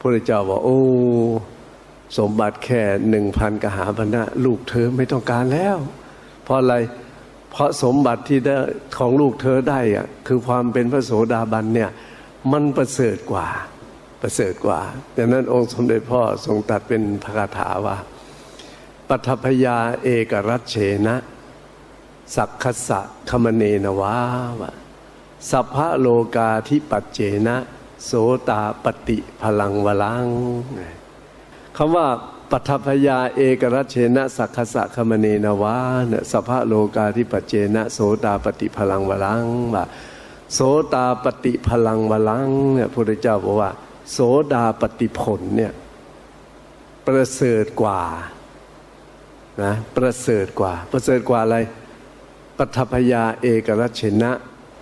พระเจ้าบอกโอ้ สมบัติแค่หนึ่งพันกหาพันนะลูกเธอไม่ต้องการแล้ว เพราะอะไรเพราะสมบัติที่ได้ของลูกเธอได้อะคือความเป็นพระโสดาบันเนี่ยมันประเสริฐกว่าประเสริฐกว่าดังนั้นองค์สมเด็จพ่อทรงตัดเป็นพระคาถาว่าปัทภยาเอกรัชเชนะสักขสะคมเนนวาวะสัพพะโลกาทิปัจเจนะ โสตาปฏิพลังวลังคำว่าปัทภยาเอกรัชเชนะสักขสะคมเนนวาเนี่ยสัพพะโลกาทิปเจนะโสตาปฏิพลังวลังว่าโสตาปฏิพลังวลังเนี่ยพระพุทธเจ้าบอกว่า โสดาปฏิผลเนี่ยประเสริฐกว่านะประเสริฐกว่า ประเสริฐกว่าอะไรปัทภยาเอกรัชเชนะ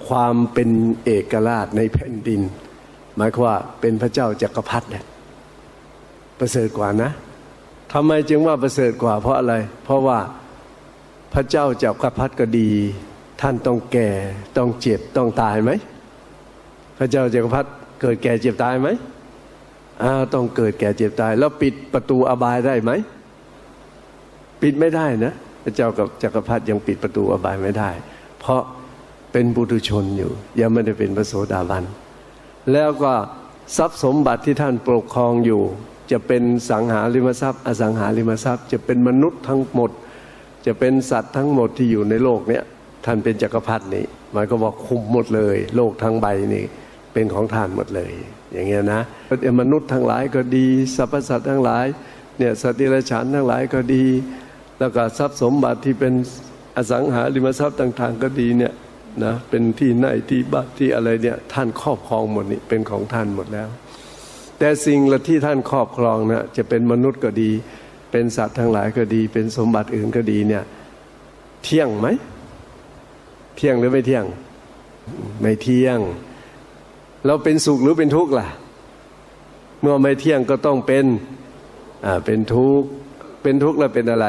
ความเป็นเอกราชในแผ่นดิน หมายความว่าเป็นพระเจ้าจักรพรรดิเนี่ยประเสริฐกว่านะทำไมจึงว่าประเสริฐกว่าเพราะอะไร เพราะว่าพระเจ้าจักรพรรดิก็ดี ท่านต้องแก่ต้องเจ็บต้องตายไหม พระเจ้าจักรพรรดิเกิดแก่เจ็บตายไหมอ้าวต้องเกิดแก่เจ็บตาย แล้วปิดประตูอบายได้ไหม ปิดไม่ได้นะ พระเจ้ากับจักรพรรดิยังปิดประตูอบายไม่ได้ เพราะเป็นบุตุชนอยู่ ยังไม่ได้เป็นพระโสดาบัน แล้วก็ทรัพย์สมบัติที่ท่านปกครองอยู่ จะเป็นสังหาริมทรัพย์ อสังหาริมทรัพย์ จะเป็นมนุษย์ทั้งหมด จะเป็นสัตว์ทั้งหมดที่อยู่ในโลกเนี้ยท่านเป็นจักรพรรดินี่หมายก็บอกคุมหมดเลย โลกทั้งใบนี่เป็นของท่านหมดเลย อย่างเงี้ยนะมนุษย์ทั้งหลายก็ดีสรรพสัตว์ทั้งหลายเนี่ยสติรัจฉานทั้งหลายก็ดี แล้วก็ทรัพย์สมบัติที่เป็นอสังหาริมทรัพย์ต่าง ๆ ก็ดีเนี่ย นะเป็นที่ไหนที่บ้านที่อะไรเนี่ยท่านครอบครองหมดนี่เป็นของท่านหมดแล้ว แต่สิ่งละที่ท่านครอบครองนะจะเป็นมนุษย์ก็ดี เป็นสัตว์ทั้งหลายก็ดี เป็นสมบัติอื่นก็ดีเนี่ยเที่ยงไหม เที่ยงหรือไม่เที่ยง ไม่เที่ยง เราเป็นสุขหรือเป็นทุกข์ล่ะ เมื่อไม่เที่ยงก็ต้องเป็นอ่าเป็นทุกข์เป็นทุกข์แล้วเป็นอะไร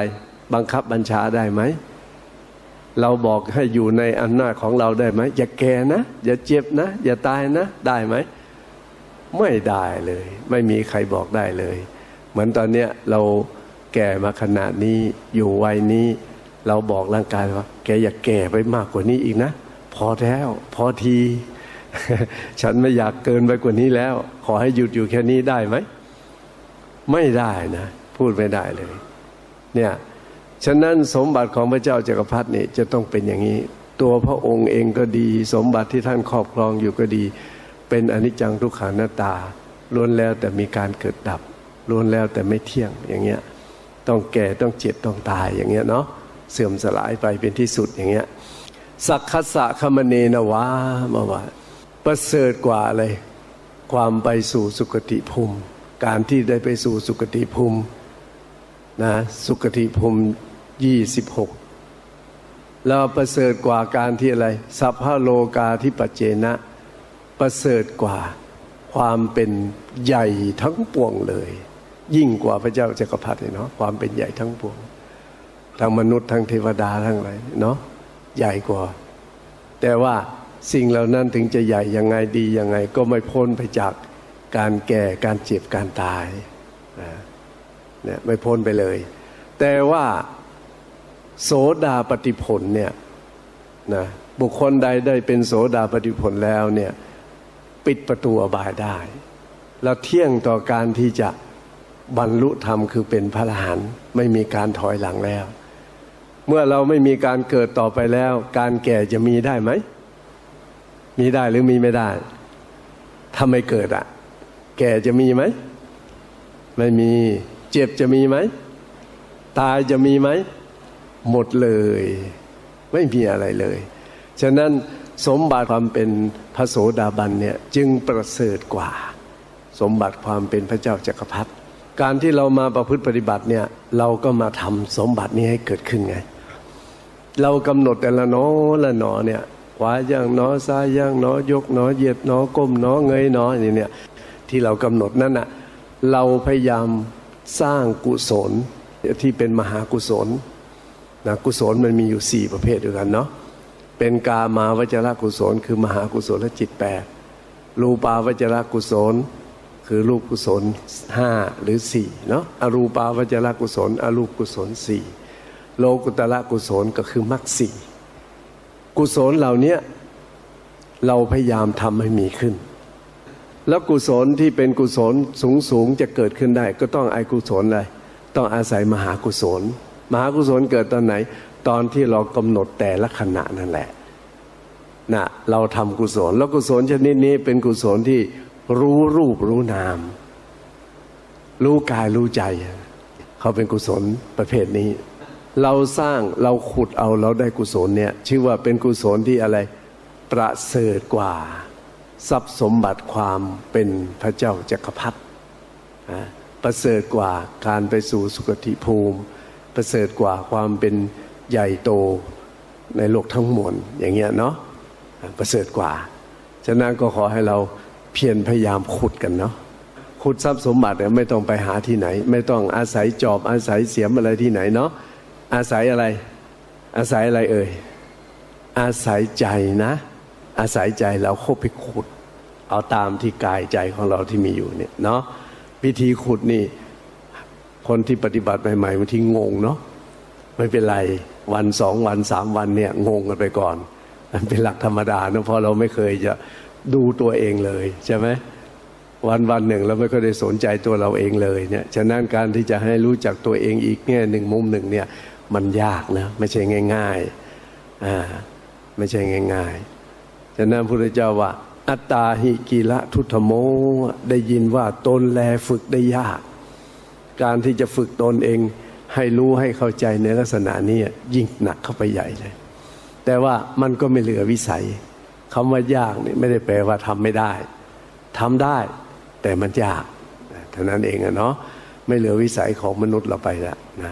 บังคับบัญชาได้ไหม เราบอกให้อยู่ในอำนาจของเราได้ไหมอย่าแก่นะ อย่าเจ็บนะ อย่าตายนะ ได้ไหม ไม่ได้เลย ไม่มีใครบอกได้เลย เหมือนตอนเนี้ยเราแก่มาขนาดนี้อยู่วัยนี้ เราบอกร่างกายว่า แกอย่าแก่ไปมากกว่านี้อีกนะ พอแล้วพอที ฉันไม่อยากเกินไปกว่านี้แล้ว ขอให้หยุดอยู่แค่นี้ได้ไหม ไม่ได้นะ พูดไม่ได้เลย เนี่ย ฉะนั้นสมบัติของพระเจ้าจักรพรรดินี่จะต้องเป็นอย่างนี้ ตัวพระองค์เองก็ดี สมบัติที่ท่านครอบครองอยู่ก็ดี เป็นอนิจจังทุกขานาตาล้วนแล้วแต่มีการเกิดดับล้วนแล้วแต่ไม่เที่ยงอย่างเงี้ยต้องแก่ต้องเจ็บต้องตายอย่างเงี้ยเนาะเสื่อมสลายไปเป็นที่สุดอย่างเงี้ยสักขสะคมเนนวามาว่าประเสริฐกว่าอะไรความไปสู่สุคติภูมิ การที่ได้ไปสู่สุคติภูมินะสุคติภูมิ ยี่สิบหกแล้วประเสริฐกว่าการที่อะไร สัพพะโลกาที่ปัจเจนะ ประเสริฐกว่าความเป็นใหญ่ทั้งปวงเลย ยิ่งกว่าพระเจ้าจักรพรรดิเนาะความเป็นใหญ่ทั้งปวงทั้งมนุษย์ทั้งเทวดาทั้งอะไรเนาะใหญ่กว่า แต่ว่าสิ่งเหล่านั้นถึงจะใหญ่ยังไงดียังไง ก็ไม่พ้นไปจากการแก่การเจ็บการตายนะเนี่ยไม่พ้นไปเลย แต่ว่า โสดาปฏิผลเนี่ยนะบุคคลใดได้เป็นโสดาปฏิผลแล้วเนี่ยปิดประตูอบายได้ แล้วเที่ยงต่อการที่จะบรรลุธรรมคือเป็นพระอรหันต์ไม่มีการถอยหลังแล้ว เมื่อเราไม่มีการเกิดต่อไปแล้ว การแก่จะมีได้ไหม มีได้หรือมีไม่ได้ถ้าไม่เกิดอะแก่จะมีไหม ไม่มี เจ็บจะมีไหม ตายจะมีไหม หมดเลย ไม่มีอะไรเลย ฉะนั้นสมบัติความเป็นพระโสดาบันเนี่ยจึงประเสริฐกว่า สมบัติความเป็นพระเจ้าจักรพรรดิการที่เรามาประพฤติปฏิบัติเนี่ยเราก็มาทำสมบัตินี้ให้เกิดขึ้นไง เรากำหนดแต่ละหนอละหนอเนี่ยขวาย่างหนอซ้ายย่างหนอยกหนอเหยียดหนอก้มหนอเงยหนอนี่เนี่ยที่เรากำหนดนั่นน่ะเราพยายามสร้างกุศลที่เป็นมหากุศล นะกุศลมันมีอยู่สี่ประเภทด้วยกันเนาะเป็นกามาวจรกุศล คือมหากุศลและจิตแปดรูปาวจรกุศล คือรูปกุศลห้าหรือสี่เนาะอรูปาวจรกุศล อรูปกุศลสี่โลกุตละกุศลก็คือมรรคสี่กุศลเหล่านี้เราพยายามทำให้มีขึ้น แล้วกุศลที่เป็นกุศลสูงสูงจะเกิดขึ้นได้ ก็ต้องอากุศลอะไรต้องอาศัยมหากุศล มหากุศลเกิดตอนไหน ตอนที่เรากำหนดแต่ละขณะนั่นแหละนะเราทำกุศล แล้วกุศลชนิดนี้เป็นกุศลที่รู้รูปรู้นาม รู้กายรู้ใจ เขาเป็นกุศลประเภทนี้ เราสร้างเราขุดเอาเราได้กุศลเนี่ยชื่อว่าเป็นกุศลที่อะไรประเสริฐกว่า ทรัพย์สมบัติความเป็นพระเจ้าจักรพรรดิประเสริฐกว่าการไปสู่สุคติภูมิ ประเสริฐกว่าความเป็นใหญ่โตในโลกทั้งมวลอย่างเงี้ยเนาะประเสริฐกว่า ฉะนั้นก็ขอให้เราเพียรพยายามขุดกันเนาะขุดทรัพย์สมบัติเนี่ยไม่ต้องไปหาที่ไหน ไม่ต้องอาศัยจอบอาศัยเสียมอะไรที่ไหนเนาะอาศัยอะไร อาศัยอะไรเอ่ยอาศัยใจนะ อาศัยใจเราเข้าไปขุด เอาตามที่กายใจของเราที่มีอยู่เนี่ยเนาะวิธีขุดนี่ คนที่ปฏิบัติใหม่ๆบางทีงงเนาะไม่เป็นไรวันสองวันสามวันเนี่ยงงกันไปก่อนมันเป็นหลักธรรมดาเนอะเพราะเราไม่เคยจะดูตัวเองเลยใช่ไหมวันวันหนึ่งเราไม่เคยได้สนใจตัวเราเองเลยเนี่ยฉะนั้นการที่จะให้รู้จักตัวเองอีกแง่หนึ่งมุมหนึ่งเนี่ยมันยากนะไม่ใช่ง่ายๆอ่าไม่ใช่ง่ายๆฉะนั้นพระพุทธเจ้าว่า อัตตาหิกิละทุตโมได้ยินว่าตนแลฝึกได้ยาก การที่จะฝึกตนเอง ให้รู้ให้เข้าใจในลักษณะนี้ยิ่งหนักเข้าไปใหญ่เลย แต่ว่ามันก็ไม่เหลือวิสัยคำว่ายากนี่ไม่ได้แปลว่าทำไม่ได้ทำได้แต่มันยากเท่านั้นเองอะเนาะไม่เหลือวิสัยของมนุษย์เราไปแล้วนะ